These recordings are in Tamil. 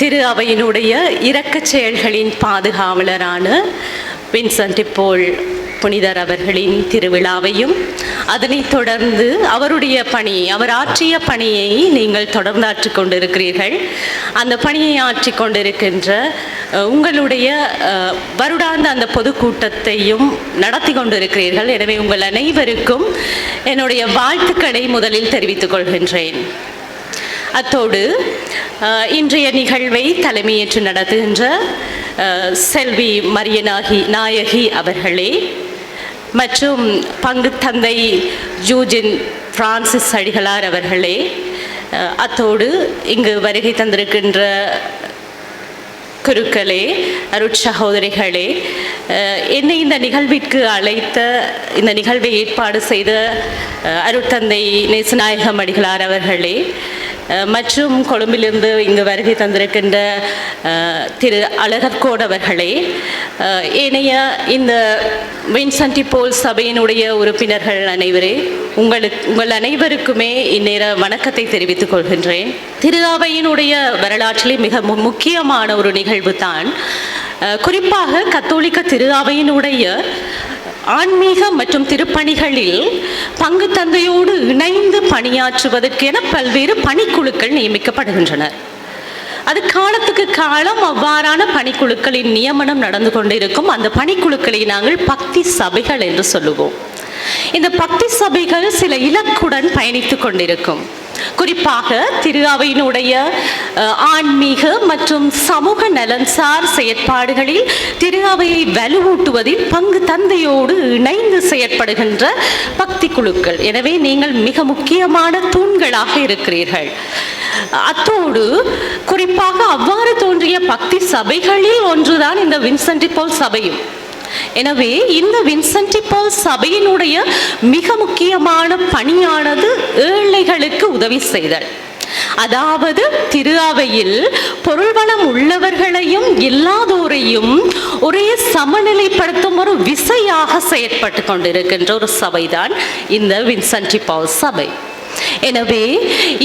திரு அவையினுடைய இரக்கச் செயல்களின் பாதுகாவலரான வின்சென்ட் போல் புனிதர் அவர்களின் திருவிழாவையும் அதனைத் தொடர்ந்து அவருடைய பணி அவர் ஆற்றிய பணியை நீங்கள் தொடர்ந்து ஆற்றிக் கொண்டிருக்கிறீர்கள். அந்த பணியை ஆற்றி கொண்டிருக்கின்ற உங்களுடைய வருடாந்த அந்த பொதுக்கூட்டத்தையும் நடத்தி கொண்டிருக்கிறீர்கள். எனவே உங்கள் அனைவருக்கும் என்னுடைய வாழ்த்துக்களை முதலில் தெரிவித்துக் கொள்கின்றேன். அத்தோடு இன்றைய நிகழ்வை தலைமையேற்று நடத்துகின்ற செல்வி மரியனாகி நாயகி அவர்களே மற்றும் பங்கு தந்தை ஜூஜின் பிரான்சிஸ் அடிகளார் அவர்களே அத்தோடு இங்கு வருகை தந்திருக்கின்ற குருக்களே அருட்சகோதரிகளே என்னை இந்த நிகழ்விற்கு அழைத்த இந்த நிகழ்வை ஏற்பாடு செய்த அருட்தந்தை நேசநாயகம் அடிகளார் அவர்களே மற்றும் கொழும்பிலிருந்து இங்கு வருகை தந்திருக்கின்ற திரு அழகர்கோட் அவர்களே ஏனைய இந்த வின்சன்டி போல் சபையினுடைய உறுப்பினர்கள் அனைவரே உங்களுக்கு உங்கள் அனைவருக்குமே இந்நேர வணக்கத்தை தெரிவித்துக் கொள்கின்றேன். திருவையினுடைய வரலாற்றிலே மிக முக்கியமான ஒரு நிகழ்வு தான் குறிப்பாக கத்தோலிக்க திருவையினுடைய ஆன்மீக மற்றும் திருப்பணிகளில் பங்கு தந்தையோடு இணைந்து பணியாற்றுவதற்கென பல்வேறு பணிக்குழுக்கள் நியமிக்கப்படுகின்றன அது காலத்துக்கு காலம் அவ்வாறான பணிக்குழுக்களின் நியமனம் நடந்து கொண்டிருக்கும். அந்த பணிக்குழுக்களை நாங்கள் பக்தி சபைகள் என்று சொல்லுவோம். இந்த பக்தி சபைகள் சில இலக்குடன் பயணித்துக் கொண்டிருக்கும். குறிப்பாக திரு அவையினுடைய ஆன்மீக மற்றும் சமூக நலன்சார் செயற்பாடுகளில் திரு அவையை வலுவூட்டுவதில் பங்கு தந்தையோடு இணைந்து செயற்படுகின்ற பக்தி குழுக்கள். எனவே நீங்கள் மிக முக்கியமான தூண்களாக இருக்கிறீர்கள். அத்தோடு குறிப்பாக அவ்வாறு தோன்றிய பக்தி சபைகளில் ஒன்றுதான் இந்த வின்சென்டி போல் சபையும். எனவே இந்த வின்சென்டி சபையினுடைய மிக முக்கியமான பணியானது ஏழைகளுக்கு உதவி செய்தல். அதாவது திரு அவையில் பொருள்வளம் உள்ளவர்களையும் இல்லாதோரையும் ஒரே சமநிலைப்படுத்தும் ஒரு விசையாக செயற்பட்டு கொண்டிருக்கின்ற ஒரு சபைதான் இந்த வின்சென்டி பவுல் சபை. எனவே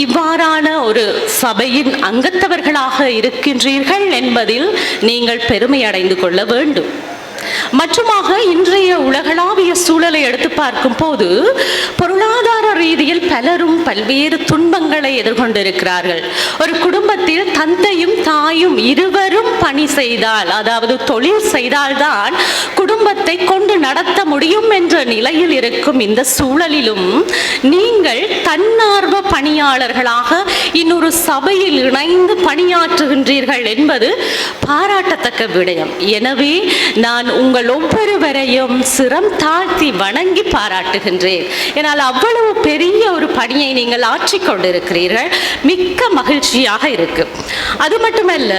இவ்வாறான ஒரு சபையின் அங்கத்தவர்களாக இருக்கின்றீர்கள் என்பதில் நீங்கள் பெருமை அடைந்து கொள்ள வேண்டும். மற்றுமாக இன்றைய உலகளாவிய சூழலை எடுத்து பார்க்கும் போது பொருளாதார ரீதியில் பலரும் பல்வேறு துன்பங்களை எதிர்கொண்டிருக்கிறார்கள். ஒரு குடும்பத்தில் தந்தையும் தாயும் இருவரும் பணி செய்தால் அதாவது தொழில் செய்தால்தான் குடும்பத்தை கொண்டு நடத்த முடியும் என்ற நிலையில் இருக்கும் இந்த சூழலிலும் நீங்கள் தன்னார்வ பணியாளர்களாக இன்னொரு சபையில் இணைந்து பணியாற்றுகின்றீர்கள் என்பது பாராட்டத்தக்க விடயம். எனவே நான் உங்கள் ஒவ்வொருவரையும் சிரம் தாழ்த்தி வணங்கி பாராட்டுகின்றேன். என்னால் அவ்வளவு பெரிய ஒரு பணியை நீங்கள் ஆற்றிக் கொண்டிருக்கிறீர்கள். மிக்க மகிழ்ச்சியாக இருக்கு. அது மட்டுமல்ல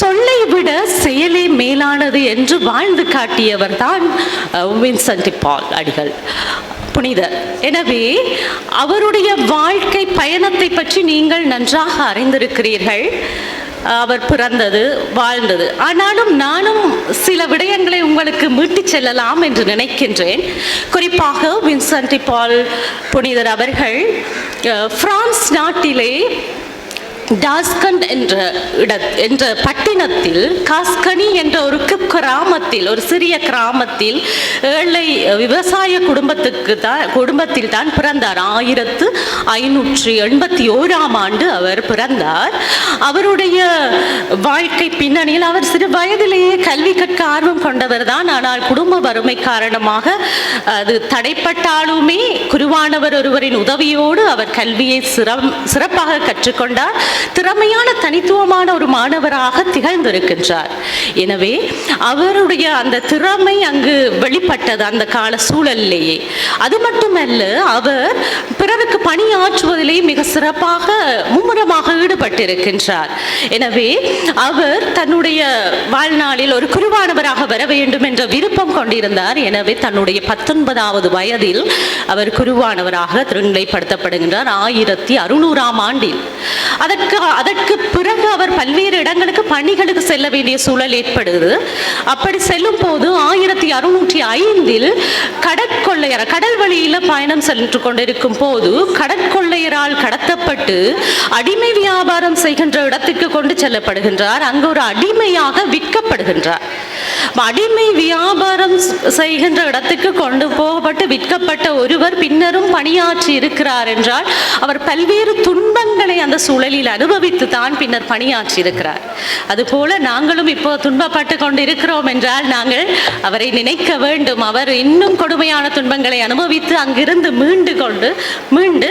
சொல்லை விட செயலே மேலானது என்று வாழ்ந்து காட்டியவர் தான் வின்சென்ட் பால் அடிகள். புனிதர் எனவே அவருடைய வாழ்க்கை பயணத்தை பற்றி நீங்கள் நன்றாக அறிந்திருக்கிறீர்கள். அவர் பிறந்தது வாழ்ந்தது. ஆனாலும் நானும் சில விடயங்களை உங்களுக்கு மீட்டிச் செல்லலாம் என்று நினைக்கின்றேன். குறிப்பாக வின்சன்டி பால் புனிதர் அவர்கள் பிரான்ஸ் நாட்டிலே டாஸ்கண்ட் என்ற இட என்ற பட்டினத்தில் காஸ்கனி என்ற ஒரு கிராமத்தில் ஒரு சிறிய கிராமத்தில் ஏழை விவசாய குடும்பத்துக்கு தான் குடும்பத்தில் தான் பிறந்தார். ஆயிரத்து ஐநூற்றி எண்பத்தி ஓராம் ஆண்டு அவர் பிறந்தார். அவருடைய வாழ்க்கை பின்னணியில் அவர் சிறு வயதிலேயே கல்வி கற்க ஆர்வம் கொண்டவர் தான். ஆனால் குடும்ப வறுமை காரணமாக அது தடைப்பட்டாலுமே குருவானவர் ஒருவரின் உதவியோடு அவர் கல்வியை சிரம் சிறப்பாக கற்றுக்கொண்டார். திறமையான தனித்துவமான ஒரு மாணவராக திகழ்ந்திருக்கின்றார். எனவே அவருடைய அந்த திறமை அங்கு வெளிப்பட்டது அந்த கால சூழலிலேயே. அது மட்டுமல்ல அவர் பிறருக்கு பணியாற்றுவதிலே மிக சிறப்பாக மும்முரமாக ஈடுபட்டிருக்கின்றார். எனவே அவர் தன்னுடைய வாழ்நாளில் ஒரு குருவானவராக வர வேண்டும் என்ற விருப்பம் கொண்டிருந்தார். எனவே தன்னுடைய பத்தொன்பதாவது வயதில் அவர் குருவானவராக திருநிலைப்படுத்தப்படுகின்றார். ஆயிரத்தி அறுநூறாம் ஆண்டில். அதற்கு அதற்கு பிறகு அவர் பல்வேறு இடங்களுக்கு பணிகளுக்கு செல்ல வேண்டிய சூழல் ஏற்படுது. அப்படி செல்லும் போது ஆயிரத்தி அறுநூற்றி ஐந்தில் கடற்கொள்ளையர் கடல் வழியில பயணம் சென்று கொண்டிருக்கும் போது கடற்கொள்ளையரால் கடத்தப்பட்டு அடிமை வியாபாரம் செய்கின்ற இடத்திற்கு கொண்டு செல்லப்படுகின்றார். அங்கு ஒரு அடிமையாக விற்கப்படுகின்றார். அடிமை வியாபாரம் செய்கின்ற இடத்துக்கு கொண்டு போகப்பட்டு விற்கப்பட்ட ஒருவர் பின்னரும் பணியாற்றி இருக்கிறார் என்றால் அவர் பல்வேறு துன்பங்களை அந்த சூழலில் அனுபவித்து தான் பின்னர் பணியாற்றி இருக்கிறார். அதுபோல நாங்களும் இப்போ துன்பப்பட்டு கொண்டு இருக்கிறோம் என்றால் நாங்கள் அவரை நினைக்க வேண்டும். அவர் இன்னும் கொடுமையான துன்பங்களை அனுபவித்து அங்கிருந்து மீண்டு கொண்டு மீண்டு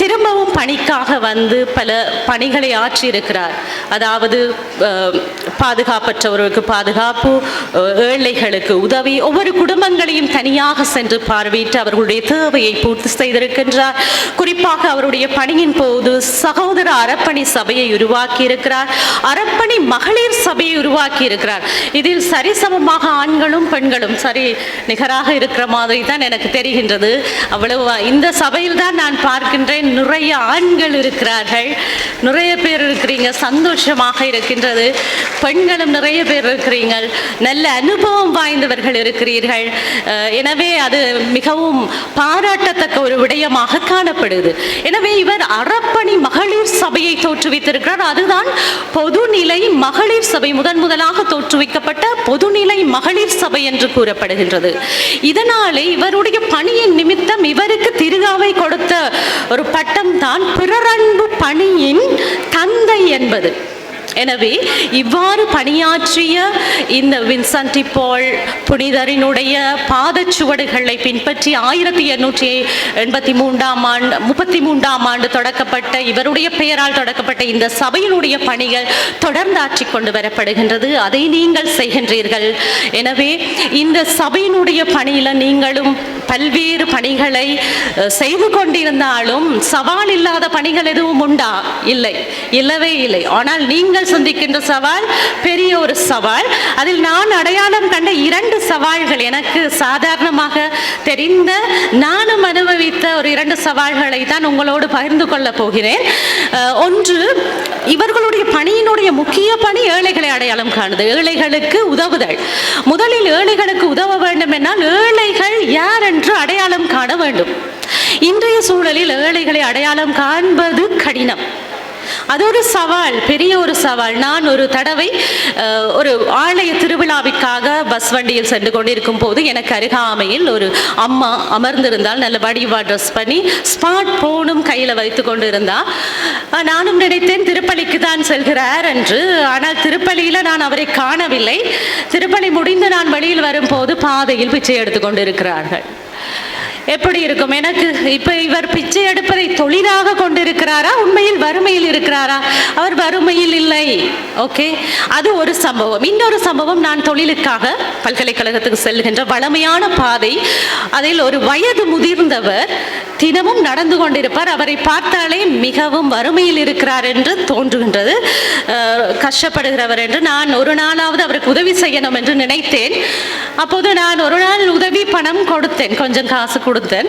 திரும்பவும் பணிக்காக வந்து பல பணிகளை ஆற்றி இருக்கிறார் அதாவது பாதுகாப்பற்றவர்களுக்கு பாதுகாப்பு ஏழைகளுக்கு உதவி ஒவ்வொரு குடும்பங்களையும் தனியாக சென்று பார்வையிட்டு அவர்களுடைய தேவையை பூர்த்தி செய்திருக்கின்றார். குறிப்பாக அவருடைய பணியின் போது சகோதர அரப்பணி சபையை உருவாக்கி இருக்கிறார் அரப்பணி மகளிர் சபையை உருவாக்கி இருக்கிறார் இதில் சரிசமமாக ஆண்களும் பெண்களும் சரி நிகராக இருக்கிற மாதிரி தான் எனக்கு தெரிகின்றது. அவ்வளவு இந்த சபையில் தான் நான் பார்க்கின்றேன். நிறைய ஆண்கள் இருக்கிறார்கள். நிறைய பேர் இருக்கிறீங்க. சந்தோஷமாக இருக்கின்றது. பெண்களும் நிறைய பேர் இருக்கிறீர்கள் நல்ல அனுபவம் வாய்ந்தவர்கள் இருக்கிறீர்கள். எனவே அது மிகவும் பாராட்டத்தக்க ஒரு விடயமாக காணப்படுது. எனவே இவர் அறப்பணி மகளிர் சபையை தோற்றுவித்திருக்கிறார். அதுதான் பொதுநிலை மகளிர் சபை முதன் முதலாக தோற்றுவிக்கப்பட்ட பொதுநிலை மகளிர் சபை என்று கூறப்படுகின்றது. இதனாலே இவருடைய பணியின் நிமித்தம் இவருக்கு திருகாவை கொடுத்த ஒரு பட்டம் தான் பிறரன்பு பணியின் தந்தை என்பது. எனவே இவ்வாறு பணியாற்றிய இந்த வின்சன்டி பால் புனிதரினுடைய பாதச்சுவடுகளை பின்பற்றி ஆயிரத்தி எண்ணூற்றி எண்பத்தி மூன்றாம் ஆண்டு முப்பத்தி மூன்றாம் ஆண்டு தொடக்கப்பட்ட இவருடைய பெயரால் தொடக்கப்பட்ட இந்த சபையினுடைய பணிகள் தொடர்ந்து ஆற்றி கொண்டு வரப்படுகின்றது. அதை நீங்கள் செய்கின்றீர்கள். எனவே இந்த சபையினுடைய பணியில் நீங்களும் பல்வேறு பணிகளை செய்து கொண்டிருந்தாலும் சவால் இல்லாத பணிகள் எதுவும் உண்டா? இல்லை. இல்லவே இல்லை. ஆனால் நீங்கள் சந்திக்கின்ற சவால் பெரிய ஒரு சவால். அதில் நான் அடையாளம் கண்ட இரண்டு சவால்கள் எனக்கு சாதாரணமாக தெரிந்த நானும் அனுபவித்த ஒரு இரண்டு சவால்களை தான் உங்களோடு பகிர்ந்து கொள்ளப் போகிறேன். ஒன்று இவர்களுடைய பணியினுடைய முக்கிய பணி ஏழைகளை அடையாளம் காணுது. ஏழைகளுக்கு உதவுதல். முதலில் ஏழைகளுக்கு உதவ வேண்டும் என்றால் ஏழைகள் யார் என்று அடையாளம் காண வேண்டும். இன்றைய சூழலில் ஏழைகளை அடையாளம் காண்பது கடினம். அது ஒரு சவால் பெரிய ஒரு சவால். நான் ஒரு தடவை ஒரு ஆலய திருவிழாவிற்காக பஸ் வண்டியில் சென்று கொண்டிருக்கும் போது எனக்கு அருகாமையில் ஒரு அம்மா அமர்ந்திருந்தால் நல்ல வடிவா ட்ரெஸ் பண்ணி ஸ்மார்ட் போனும் கையில் வைத்து கொண்டு நானும் நினைத்தேன் திருப்பலிக்கு தான் செல்கிறார் என்று. ஆனால் திருப்பலியில் நான் அவரை காணவில்லை. திருப்பலி முடிந்து நான் வெளியில் வரும்போது பாதையில் பிச்சை எடுத்து கொண்டிருக்கிறார்கள். எப்படி இருக்கும்? எனக்கு இப்ப இவர் பிச்சை எடுப்பதை தொழிலாக கொண்டிருக்கிறாரா? உண்மையில் வறுமையில் இருக்கிறாரா? அவர் வறுமையில் இல்லை. ஓகே அது ஒரு சம்பவம். இன்னொரு சம்பவம் நான் தொழிலுக்காக பல்கலைக்கழகத்துக்கு செல்கின்ற வளமையான பாதை. அதில் ஒரு வயது முதிர்ந்தவர் தினமும் நடந்து கொண்டிருப்பார். அவரை பார்த்தாலே மிகவும் வறுமையில் இருக்கிறார் என்று தோன்றுகின்றது. கஷ்டப்படுகிறவர் என்று நான் ஒரு நாளாவது அவருக்கு உதவி செய்யணும் என்று நினைத்தேன். அப்போது நான் ஒரு நாள் உதவி பணம் கொடுத்தேன். கொஞ்சம் காசு கொடுத்தேன்.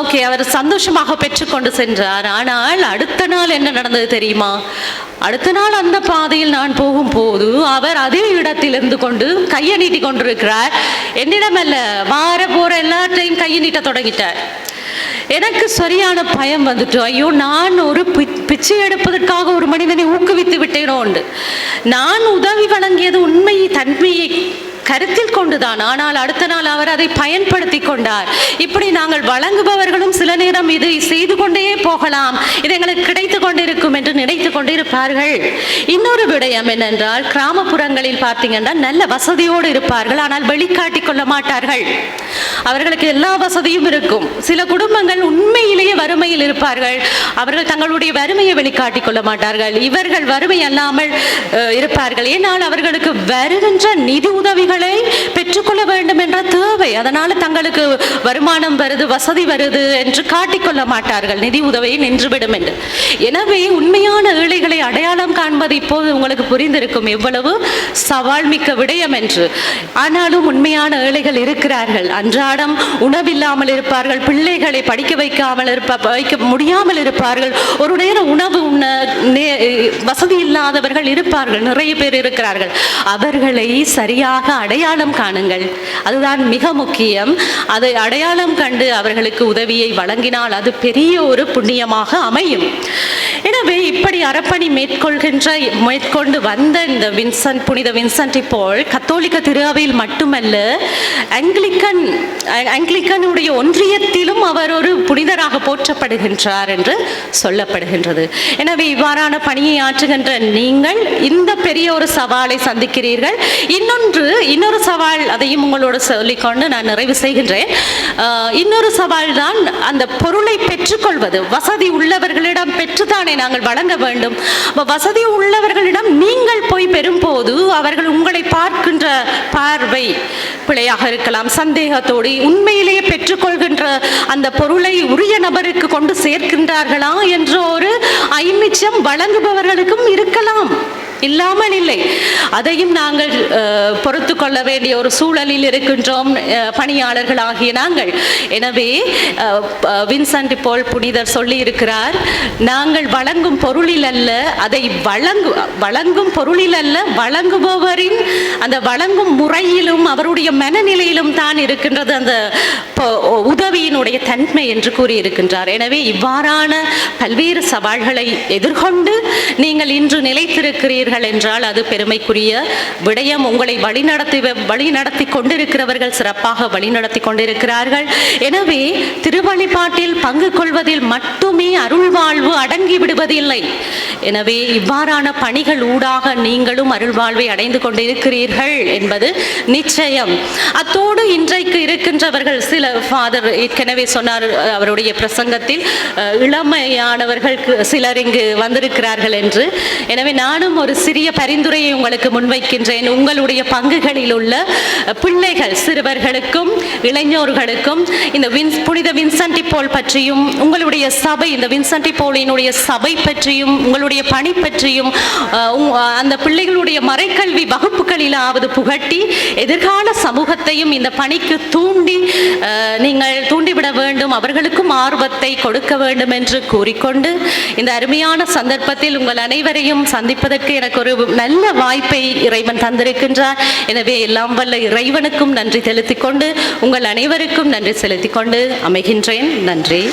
ஓகே அவர் சந்தோஷமாக பெற்றுக்கொண்டு சென்றார். ஆனால் அடுத்த நாள் என்ன நடந்தது தெரியுமா? அடுத்த நாள் அந்த பாதையில் நான் போகும்போது அவர் அதே இடத்தில் இருந்து கொண்டு கையை நீட்டி கொண்டிருக்கிறார். என்னிடம் அல்ல வார போற எல்லாத்தையும் கையை நீட்ட தொடங்கிட்டார். எனக்கு சரியான பயம் வந்துட்டு ஐயோ நான் ஒரு பி- பிச்சை எடுப்பதற்காக ஒரு மனிதனை ஊக்குவித்து விட்டேனோ உண்டு நான் உதவி வழங்கியது உண்மையை தன்மையை கருத்தில் கொண்டுதான். ஆனால் அடுத்த நாள் அவர் அதை பயன்படுத்தி கொண்டார். இப்படி நாங்கள் வழங்குபவர்களும் சில நேரம் இதை செய்து கொண்டே போகலாம். இது எங்களுக்கு கிடைத்து கொண்டிருக்கும் என்று நினைத்து கொண்டிருப்பார்கள். இன்னொரு விடயம் என்னென்றால் கிராமப்புறங்களில் பார்த்தீங்கன்னா நல்ல வசதியோடு இருப்பார்கள். ஆனால் வெளிக்காட்டிக் கொள்ள மாட்டார்கள். அவர்களுக்கு எல்லா வசதியும் இருக்கும். சில குடும்பங்கள் உண்மையிலேயே வறுமையில் இருப்பார்கள். அவர்கள் தங்களுடைய வறுமையை வெளிக்காட்டிக் கொள்ள மாட்டார்கள். இவர்கள் வறுமை அல்லாமல் இருப்பார்கள். ஏனால் அவர்களுக்கு வருகின்ற நிதி உதவிகள் பெற்றுக்கொள்ள தேவை. அதனால தங்களுக்கு வருமானம் வருது வசதி வருது என்று காட்டிக்கொள்ள மாட்டார்கள். நிதி உதவி நின்றுவிடும் என்று. எனவே உண்மையான ஏழைகளை அடையாளம் காண்பது இப்போது உங்களுக்கு புரிந்திருக்கும். எவ்வளவு சவால் மிக்க விடயம் என்று. ஆனாலும் உண்மையான ஏழைகள் இருக்கிறார்கள். அன்றாடம் உணவில்லாமல் இருப்பார்கள் பிள்ளைகளை படிக்க வைக்காமல் இருப்ப வைக்க முடியாமல் இருப்பார்கள். ஒரு நேரம் உணவு உண்ண நே- வசதி இல்லாதவர்கள் இருப்பார்கள். நிறைய பேர் இருக்கிறார்கள். அவர்களை சரியாக அடையாளம் காணுங்கள். அது அதுதான் மிக முக்கியம். அதை அடையாளம் கண்டு அவர்களுக்கு உதவியை வழங்கினால் அது பெரிய ஒரு புண்ணியமாக அமையும். எனவே இப்படி அறப்பணி மேற்கொள்கின்ற மேற்கொண்டு வந்த இந்த வின்சன்ட் புனித வின்சன்ட் போல் கத்தோலிக்க திருவையில் மட்டுமல்ல ஆங்கிலிக்கன் ஆங்கிலிக்கனுடைய ஒன்றியத்திலும் அவர் ஒரு புனிதராக போற்றப்படுகின்றார் என்று சொல்லப்படுகின்றது. எனவே இவ்வாறான பணியை ஆற்றுகின்ற நீங்கள் இந்த பெரிய ஒரு சவாலை சந்திக்கிறீர்கள். இன்னொன்று இன்னொரு சவால் அதையும் உங்களோட சொல்லிக்கொண்டு நான் நிறைவு செய்கின்றேன். இன்னொரு சவால் தான் அந்த பொருளை பெற்றுக்கொள்வது. வசதி உள்ளவர்களிடம் பெற்றுத்தானே நாங்கள் வழங்க வேண்டும். வசதி உள்ளவர்களிடம் நீங்கள் போய் பெறும்போது அவர்கள் உங்களை பார்க்கின்ற பார்வை பிழையாக இருக்கலாம். சந்தேகத்தோடு உண்மையிலேயே பெற்றுக்கொள்கின்ற அந்த பொருளை உரிய நபருக்கு கொண்டு சேர்க்கின்றார்களா என்ற ஒரு ஐமிச்சம் வழங்குபவர்களுக்கும் இருக்கலாம். இல்லாமல் இல்லை. அதையும் நாங்கள் பொறுத்து கொள்ள வேண்டிய ஒரு சூழலில் இருக்கின்றோம் பணியாளர்கள் ஆகிய நாங்கள். எனவே வின்சன்ட் போல் புனிதர் சொல்லி இருக்கிறார் நாங்கள் வழங்கும் பொருளில் அல்ல அதை வழங்கு வழங்கும் பொருளில் அல்ல வழங்குபவரின் அந்த வழங்கும் முறையிலும் அவருடைய மனநிலையிலும் தான் இருக்கின்றது அந்த பொ- உதவியினுடைய தன்மை என்று கூறியிருக்கின்றார். எனவே இவ்வாறான பல்வேறு சவால்களை எதிர்கொண்டு நீங்கள் இன்று நிலைத்திருக்கிறீர்கள். என்றால் அது பெருமைக்குரிய விடயம். உங்களை வழிநடத்தி வழிநடத்தி கொண்டிருக்கிறவர்கள் சிறப்பாக வழிநடத்தி கொண்டிருக்கிறார்கள். எனவே திருவழிபாட்டில் பங்கு கொள்வதில் மட்டுமே அருள்வாழ்வு அடங்கி விடுவதில்லை. எனவே இவ்வாறான பணிகள் ஊடாக நீங்களும் அருள்வாழ்வை அடைந்து கொண்டிருக்கிறீர்கள் என்பது நிச்சயம். அத்தோடு இன்றைக்கு இருக்கின்றவர்கள் சில ஃபாதர் ஏற்கனவே சொன்னார் அவருடைய பிரசங்கத்தில் இளமையானவர்கள் சிலர் இங்கு வந்திருக்கிறார்கள் என்று. எனவே நானும் ஒரு சிறிய பரிந்துரையை உங்களுக்கு முன்வைக்கின்றேன். உங்களுடைய பங்குகளில் உள்ள பிள்ளைகள் சிறுவர்களுக்கும் இளைஞர்களுக்கும் இந்த வின் புனித வின்சன்டி போல் பற்றியும் உங்களுடைய சபை இந்த வின்சன்டி போலினுடைய சபை பற்றியும் உங்களுடைய பணி பற்றியும் அந்த பிள்ளைகளுடைய மறைக்கல்வி வகுப்புகளிலாவது புகட்டி எதிர்கால சமூகத்தையும் இந்த பணிக்கு தூண்டி நீங்கள் தூண்டிவிட வேண்டும் அவர்களுக்கும் ஆர்வத்தை கொடுக்க வேண்டும் என்று கூறிக்கொண்டு இந்த அருமையான சந்தர்ப்பத்தில் உங்கள் அனைவரையும் சந்திப்பதற்கு எனக்கு ஒரு நல்ல வாய்ப்பை இறைவன் தந்திருக்கின்றார். எனவே எல்லாம் வல்ல இறைவனுக்கும் நன்றி செலுத்திக் கொண்டு உங்கள் அனைவருக்கும் நன்றி செலுத்திக் கொண்டு அமைகின்றேன். நன்றி.